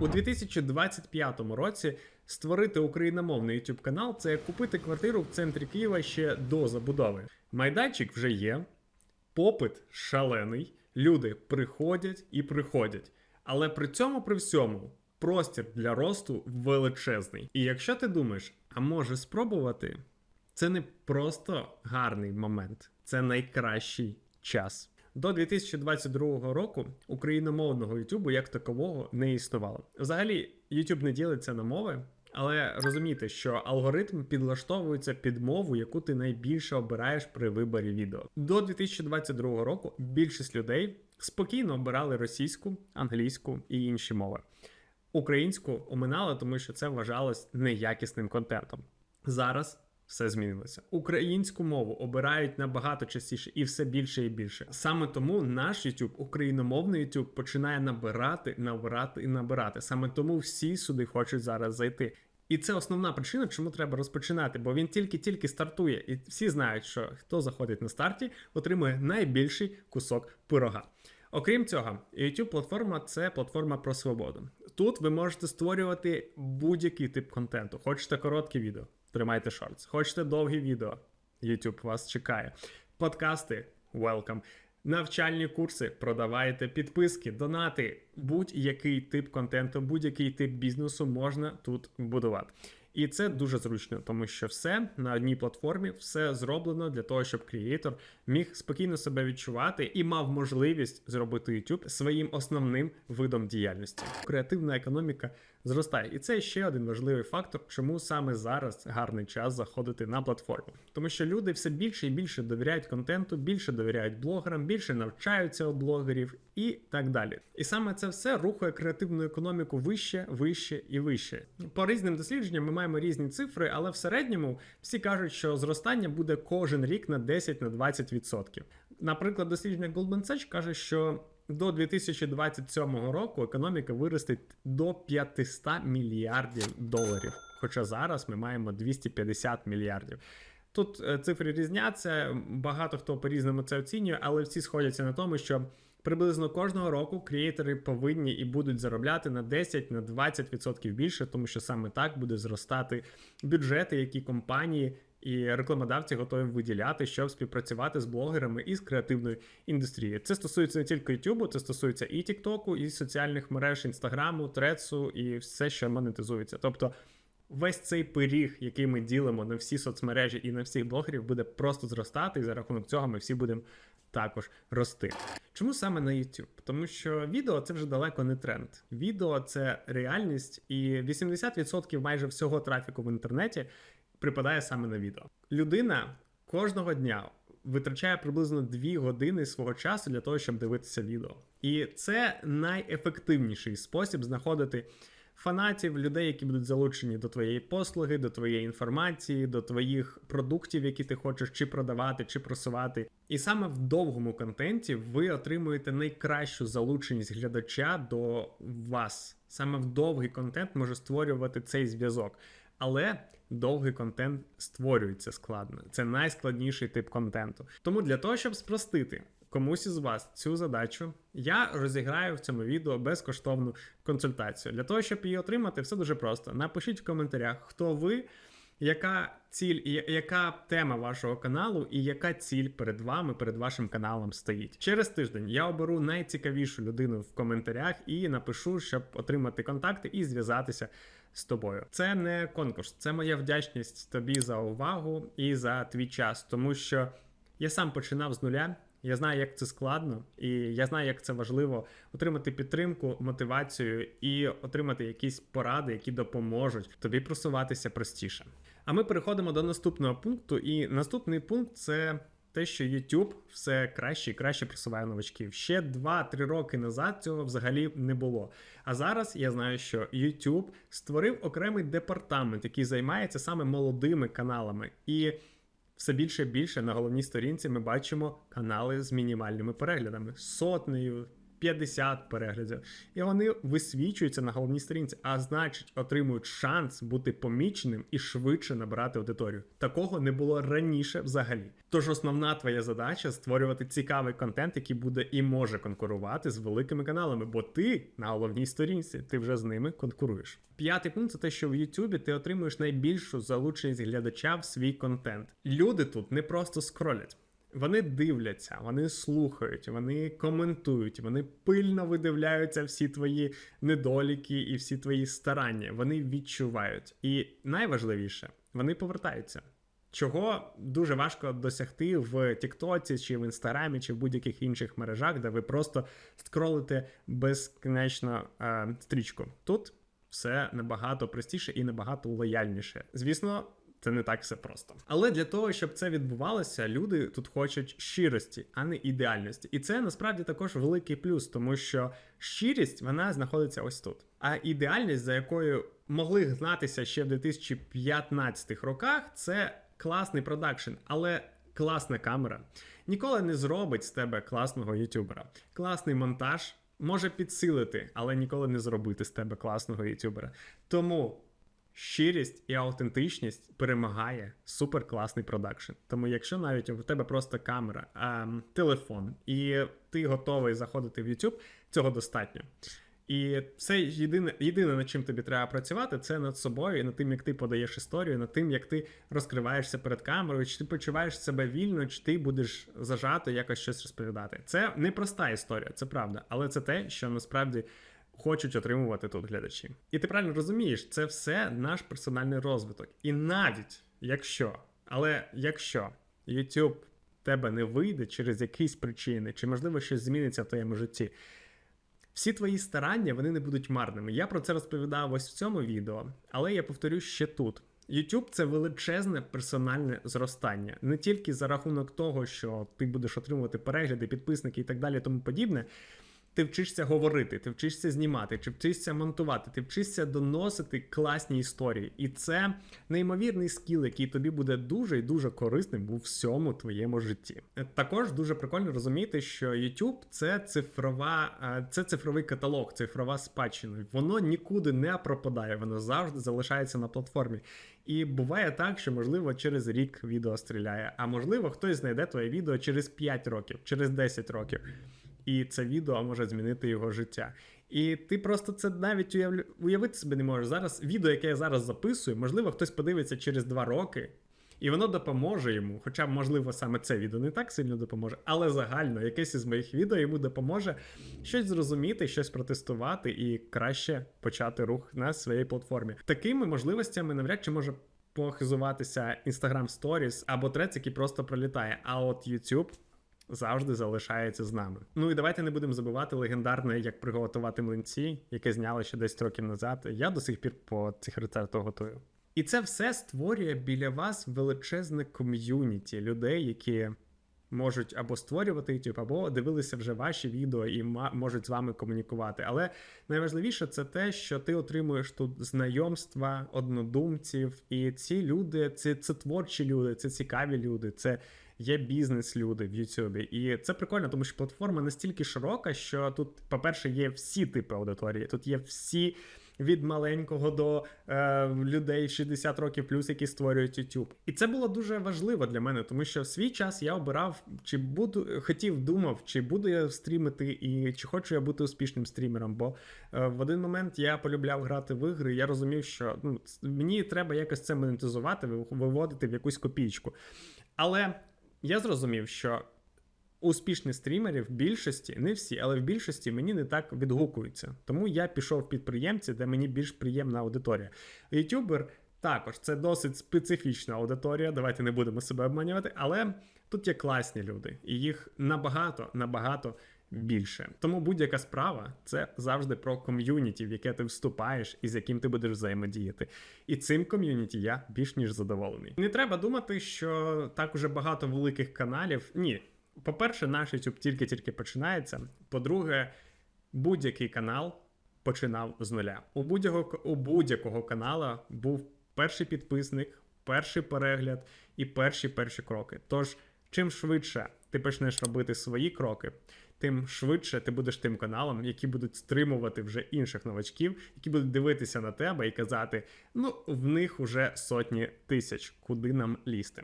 У 2025 році створити україномовний YouTube канал це купити квартиру в центрі Києва ще до забудови. Майданчик вже є, попит шалений, люди приходять і приходять. Але при цьому при всьому простір для росту величезний. І якщо ти думаєш, а може спробувати, це не просто гарний момент, це найкращий час. До 2022 року україномовного YouTube як такового не існувало. Взагалі, YouTube не ділиться на мови, але розумійте, що алгоритм підлаштовується під мову, яку ти найбільше обираєш при виборі відео. До 2022 року більшість людей спокійно обирали російську, англійську і інші мови. Українську оминали, тому що це вважалось неякісним контентом. Зараз все змінилося. Українську мову обирають набагато частіше і все більше і більше. Саме тому наш YouTube, україномовний YouTube, починає набирати, набирати і набирати. Саме тому всі сюди хочуть зараз зайти. І це основна причина, чому треба розпочинати, бо він тільки-тільки стартує, і всі знають, що хто заходить на старті, отримує найбільший кусок пирога. Окрім цього, youtube платформа це платформа про свободу. Тут ви можете створювати будь-який тип контенту. Хочете короткі відео, тримайте шортс. Хочете довгі відео, YouTube вас чекає. Подкасти welcome. Навчальні курси продавайте, підписки, донати. Будь-який тип контенту, будь-який тип бізнесу можна тут будувати. І це дуже зручно, тому що все на одній платформі, все зроблено для того, щоб креатор міг спокійно себе відчувати і мав можливість зробити YouTube своїм основним видом діяльності. Креативна економіка зростає, і це ще один важливий фактор, чому саме зараз гарний час заходити на платформу, тому що люди все більше і більше довіряють контенту, більше довіряють блогерам, більше навчаються у блогерів і так далі. І саме це все рухає креативну економіку вище, вище і вище. По різним дослідженням ми маємо різні цифри, але в середньому всі кажуть, що зростання буде кожен рік на 10-20%. Наприклад, дослідження Goldman Sachs каже, що до 2027 року економіка виросте до 500 мільярдів доларів. Хоча зараз ми маємо 250 мільярдів. Тут е, цифри різняться, багато хто по-різному це оцінює, але всі сходяться на тому, що приблизно кожного року креатори повинні і будуть заробляти на 10-20% більше, тому що саме так буде зростати бюджети, які компанії і рекламодавці готові виділяти, щоб співпрацювати з блогерами і з креативною індустрією. Це стосується не тільки YouTube, це стосується і TikTok, і соціальних мереж Інстаграму, Трецу і все, що монетизується. Тобто. Весь цей пиріг, який ми ділимо на всі соцмережі і на всіх блогерів, буде просто зростати, і за рахунок цього ми всі будемо також рости. Чому саме на YouTube? Тому що відео це вже далеко не тренд. Відео це реальність, і 80% майже всього трафіку в інтернеті припадає саме на відео. Людина кожного дня витрачає приблизно 2 години свого часу для того, щоб дивитися відео. І це найефективніший спосіб знаходити фанатів, людей, які будуть залучені до твоєї послуги, до твоєї інформації, до твоїх продуктів, які ти хочеш чи продавати, чи просувати. І саме в довгому контенті ви отримуєте найкращу залученість глядача до вас. Саме в довгий контент може створювати цей зв'язок. Але довгий контент створюється складно. Це найскладніший тип контенту. Тому для того, щоб спростити комусь із вас цю задачу, я розіграю в цьому відео безкоштовну консультацію. Для того, щоб її отримати, все дуже просто. Напишіть в коментарях, хто ви. Яка ціль яка тема вашого каналу, і яка ціль перед вами, перед вашим каналом стоїть? Через тиждень я оберу найцікавішу людину в коментарях і напишу, щоб отримати контакти і зв'язатися з тобою. Це не конкурс, це моя вдячність тобі за увагу і за твій час, тому що я сам починав з нуля. Я знаю, як це складно, і я знаю, як це важливо отримати підтримку, мотивацію і отримати якісь поради, які допоможуть тобі просуватися простіше. А ми переходимо до наступного пункту. І наступний пункт це те, що YouTube все краще і краще просуває новачків. Ще 2-3 роки назад цього взагалі не було. А зараз я знаю, що YouTube створив окремий департамент, який займається саме молодими каналами. І все більше і більше на головній сторінці ми бачимо канали з мінімальними переглядами, сотнею, 50 переглядів. І вони висвічуються на головній сторінці, а значить, отримують шанс бути поміченим і швидше набирати аудиторію. Такого не було раніше взагалі. Тож основна твоя задача створювати цікавий контент, який буде і може конкурувати з великими каналами, бо ти на головній сторінці, ти вже з ними конкуруєш. П'ятий пункт це те, що в Ютубі ти отримуєш найбільшу залученість глядача в свій контент. Люди тут не просто скролять. Вони дивляться, вони слухають, вони коментують, вони пильно видивляються всі твої недоліки і всі твої старання. Вони відчувають. І найважливіше, вони повертаються. Чого дуже важко досягти в Тіктоці, чи в Інстаграмі, чи в будь-яких інших мережах, де ви просто скролите безкінечно е, стрічку. Тут все набагато простіше і набагато лояльніше. Звісно, це не так все просто. Але для того, щоб це відбувалося, люди тут хочуть щирості, а не ідеальності. І це насправді також великий плюс, тому що щирість вона знаходиться ось тут. А ідеальність, за якою могли гнатися ще в 2015 роках, це класний продакшн, але класна камера ніколи не зробить з тебе класного ютубера. Класний монтаж може підсилити, але ніколи не зробити з тебе класного ютубера. Тому. Щирість і аутентичність перемагає суперкласний продакшн. Тому, якщо навіть у тебе просто камера, а, телефон, і ти готовий заходити в YouTube, цього достатньо. І це єдине, єдине, над чим тобі треба працювати, це над собою, і над тим, як ти подаєш історію, над тим, як ти розкриваєшся перед камерою, чи ти почуваєш себе вільно, чи ти будеш зажато якось щось розповідати. Це не проста історія, це правда, але це те, що насправді хочуть отримувати тут глядачі. І ти правильно розумієш, це все наш персональний розвиток. І навіть якщо, але якщо YouTube тебе не вийде через якісь причини, чи можливо щось зміниться в твоєму житті. Всі твої старання вони не будуть марними. Я про це розповідав ось в цьому відео, але я повторю ще тут. YouTube – це величезне персональне зростання, не тільки за рахунок того, що ти будеш отримувати перегляди, підписники і так далі, тому подібне. Ти вчишся говорити, ти вчишся знімати, чи вчишся монтувати, ти вчишся доносити класні історії. І це неймовірний скіл, який тобі буде дуже і дуже корисним у всьому твоєму житті. Також дуже прикольно розуміти, що YouTube – це цифрова, е, це цифровий каталог, цифрова спадщина. Воно нікуди не пропадає, воно завжди залишається на платформі. І буває так, що можливо через рік відео стріляє, а можливо, хтось знайде твоє відео через 5 років, через 10 років і це відео може змінити його життя. І ти просто це навіть уявля... уявити собі не можеш. Зараз відео, яке я зараз записую, можливо, хтось подивиться через два роки, і воно допоможе йому. Хоча, можливо, саме це відео не так сильно допоможе, але загально якесь із моїх відео йому допоможе щось зрозуміти, щось протестувати і краще почати рух на своїй платформі. Такими можливостями навряд чи може похизуватися Instagram Stories або трец, який просто пролітає. А от YouTube завжди залишається з нами. Ну і давайте не будемо забувати легендарне, як приготувати млинці, яке зняли ще 10 років назад. Я до сих пір по цих рецептах готую. І це все створює біля вас величезне ком'юніті людей, які можуть або створювати YouTube, або дивилися вже ваші відео і можуть з вами комунікувати. Але найважливіше це те, що ти отримуєш тут знайомства, однодумців, і ці люди, це, це творчі люди, це цікаві люди. це є бізнес-люди в Ютубі. І це прикольно, тому що платформа настільки широка, що тут, по-перше, є всі типи аудиторії, тут є всі. Від маленького до е, людей 60 років плюс, які створюють YouTube. І це було дуже важливо для мене, тому що в свій час я обирав, чи буду хотів, думав, чи буду я стрімити, і чи хочу я бути успішним стрімером. Бо е, в один момент я полюбляв грати в ігри. Я розумів, що ну, мені треба якось це монетизувати, виводити в якусь копійку. Але я зрозумів, що успішні стрімери в більшості, не всі, але в більшості мені не так відгукуються. Тому я пішов в підприємці, де мені більш приємна аудиторія. Ютубер також це досить специфічна аудиторія. Давайте не будемо себе обманювати, але тут є класні люди, і їх набагато, набагато більше. Тому будь-яка справа це завжди про ком'юніті, в яке ти вступаєш і з яким ти будеш взаємодіяти. І цим ком'юніті я більш ніж задоволений. Не треба думати, що так уже багато великих каналів. Ні. По-перше, наш YouTube тільки-тільки починається. По-друге, будь-який канал починав з нуля. У будь-якого у будь-якого канала був перший підписник, перший перегляд і перші перші кроки. Тож, чим швидше ти почнеш робити свої кроки, тим швидше ти будеш тим каналом, які будуть стримувати вже інших новачків, які будуть дивитися на тебе і казати: ну, в них уже сотні тисяч, куди нам лізти.